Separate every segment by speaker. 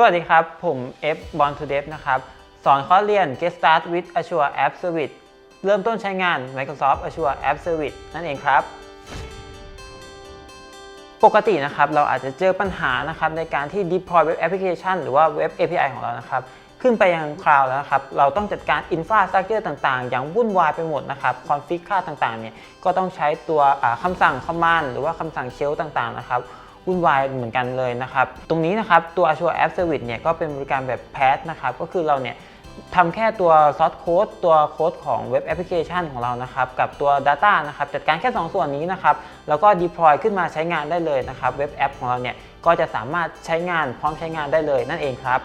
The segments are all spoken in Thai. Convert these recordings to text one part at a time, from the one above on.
Speaker 1: สวัสดีครับ ผม F Born to Dev นะครับ สอนคอเรียน Get Start with Azure App Service เริ่มต้นใช้งาน Microsoft Azure App Service นั่นเองครับ ปกตินะครับเราอาจจะเจอปัญหานะครับในการที่ deploy web application หรือว่า web API ของเรานะครับ ขึ้นไปยังคลาวด์แล้วนะครับ เราต้องจัดการ infrastructure ต่างๆ อย่างวุ่นวายไปหมดนะครับ config ค่าต่างๆเนี่ยก็ต้องใช้ตัวคำสั่ง command หรือว่าคำสั่ง shell ต่างๆนะครับ วุ่นวายเหมือนกันเลยนะครับ ตรงนี้นะครับตัว Azure App Service เนี่ยก็เป็นบริการแบบแพสนะครับ ก็คือเราเนี่ยทำแค่ตัวซอสโค้ดตัวโค้ดของเว็บแอปพลิเคชันของเรานะครับ กับตัว Data นะครับ จัดการแค่ 2 ส่วนนี้นะครับ แล้วก็ deploy ขึ้นมาใช้งานได้เลยนะครับ เว็บแอปของเราเนี่ยก็จะสามารถใช้งานพร้อมใช้งานได้เลยนั่นเองครับ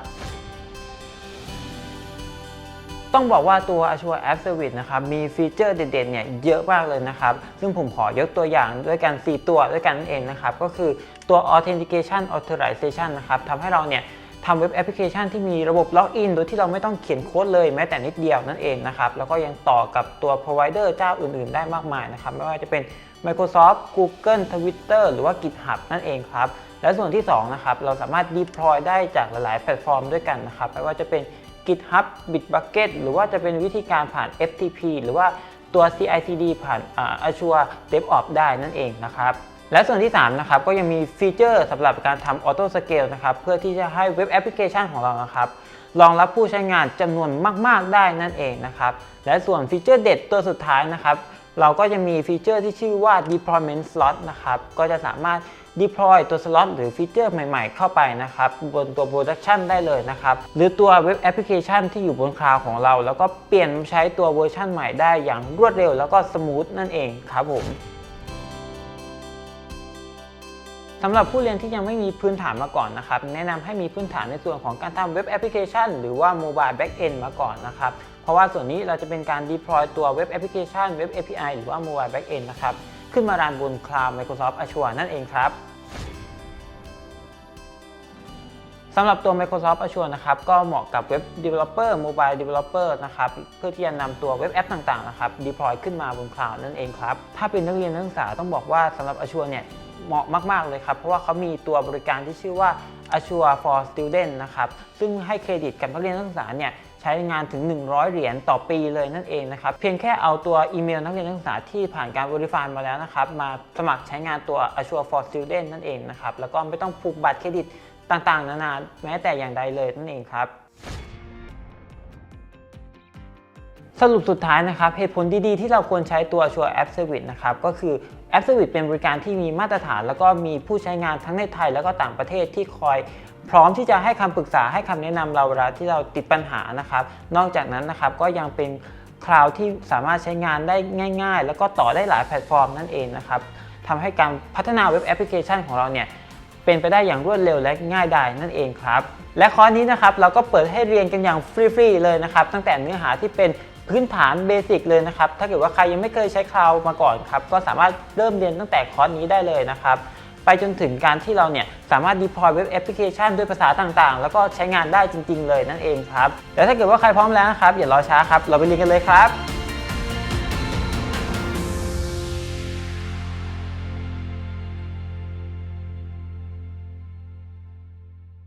Speaker 1: ต้องบอกว่าตัว Azure App Service นะครับมีฟีเจอร์เด่นๆเนี่ยเยอะมากเลยนะครับซึ่งผมขอยกตัวอย่างด้วยกัน 4 ตัวด้วยกันนั่นเองนะครับก็คือตัว Authentication Authorization นะครับทำให้เราเนี่ยทำเว็บแอปพลิเคชันที่มีระบบล็อกอินโดยที่เราไม่ต้องเขียนโค้ดเลยแม้แต่นิดเดียวนั่นเองนะครับแล้วก็ยังต่อกับตัว provider เจ้าอื่นๆ ได้มากมายนะครับไม่ว่าจะเป็น Microsoft Google Twitter หรือว่า GitHub นั่นเองครับและส่วนที่2นะครับเราสามารถ deploy ได้จากหลายๆ แพลตฟอร์มด้วยกันนะครับไม่ว่าจะเป็น GitHub Bitbucket หรือว่าจะเป็นวิธีการผ่าน FTP หรือว่าตัว CI/CD ผ่าน Azure DevOps ได้นั่นเองนะครับและส่วนที่3นะครับก็ยังมีฟีเจอร์สำหรับการทำ Auto Scale นะครับเพื่อที่จะให้เว็บแอปพลิเคชันของเรานะครับรองรับผู้ใช้งานจำนวนมาก ๆ ได้นั่นเองนะครับและส่วนฟีเจอร์เด็ดตัวสุดท้ายนะครับเราก็จะมีฟีเจอร์ที่ชื่อว่า deployment slot นะครับก็จะสามารถ deploy ตัว slot หรือฟีเจอร์ใหม่ๆ เข้าไปนะครับบนตัว production ได้เลยนะครับหรือตัวเว็บแอปพลิเคชันที่อยู่บนคลาวของเรา แล้วก็เปลี่ยนใช้ตัวเวอร์ชันใหม่ได้อย่างรวดเร็วแล้วก็สมูทนั่นเองครับผมสำหรับผู้เรียนที่ยังไม่มีพื้นฐานมาก่อนนะครับ แนะนำให้มีพื้นฐานในส่วนของการทำเว็บแอปพลิเคชันหรือว่า Mobile Backend มาก่อนนะครับ เพราะว่าส่วนนี้เราจะเป็นการ deploy ตัวเว็บแอปพลิเคชันเว็บ API หรือว่า Mobile Backend นะครับ ขึ้นมารันบน Cloud Microsoft Azure นั่นเองครับสำหรับตัว Microsoft Azure นะครับ ก็เหมาะกับเว็บ Developer Mobile Developer นะครับ เพื่อที่จะนำตัวเว็บแอปต่างๆ นะครับ deploy ขึ้นมาบน Cloud นั่นเองครับ ถ้าเป็นนักเรียนนักศึกษาต้องบอกว่าสำหรับ Azure เนี่ย เหมาะมาก ๆ เลยครับ เพราะว่าเขามีตัวบริการที่ชื่อว่า Azure for Student นะครับ ซึ่งให้เครดิตกับนักเรียนนักศึกษาเนี่ย ใช้งานถึง 100 เหรียญต่อปีเลยนั่นเองนะครับเพียงแค่เอาตัวอีเมลนักเรียนนักศึกษาที่ผ่านการ verify มาแล้วนะครับมาสมัครใช้งานตัว Azure for Student นั่นเองนะครับแล้วก็ไม่ต้องผูกบัตรเครดิตต่างๆ นานาแม้แต่อย่างใดเลยนั่นเองครับ สรุปสุดท้ายนะครับ เหตุผลดีๆ ที่เราควรใช้ตัว Azure App Service นะครับก็คือ App Service เป็นบริการที่มีมาตรฐาน แล้วก็มีผู้ใช้งานทั้งในไทยแล้วก็ต่างประเทศที่คอยพร้อมที่จะให้คำปรึกษาให้คำแนะนำเราเวลาที่เราติดปัญหานะครับ นอกจากนั้นนะครับก็ยังเป็นคลาวด์ที่สามารถใช้งานได้ง่าย ๆ แล้วก็ต่อได้หลายแพลตฟอร์มนั่นเองนะครับทำให้การพัฒนาเว็บแอปพลิเคชันของเราเนี่ยเป็นไปได้อย่างรวดเร็วและง่ายดายนั่นเองครับ และคอร์สนี้นะครับเราก็เปิดให้เรียนกันอย่างฟรีๆเลยนะครับ ตั้งแต่เนื้อหาที่เป็น พื้นฐานเบสิกเลยนะครับ ถ้าเกิดว่าใครยังไม่เคยใช้คลาวมาก่อนครับ ก็สามารถเริ่มเรียนตั้งแต่คอร์สนี้ได้เลยนะครับ ไปจนถึงการที่เราเนี่ยสามารถ deploy เว็บแอปพลิเคชันด้วยภาษาต่างๆ แล้วก็ใช้งานได้จริง ๆ เลยนั่นเองครับ แล้วถ้าเกิดว่าใครพร้อมแล้วนะครับอย่ารอช้าครับ เราไปเรียนกันเลยครับ